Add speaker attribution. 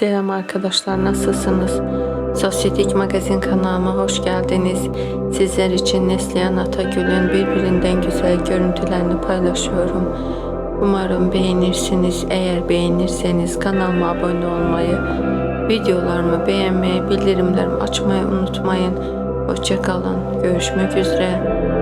Speaker 1: Selam arkadaşlar nasılsınız? Sosyetik Magazin kanalıma hoş geldiniz. Sizler için Neslihan Atagül'ün birbirinden güzel görüntülerini paylaşıyorum. Umarım beğenirsiniz. Eğer beğenirseniz kanalıma abone olmayı, videolarımı beğenmeyi, bildirimlerimi açmayı unutmayın. Hoşçakalın. Görüşmek üzere.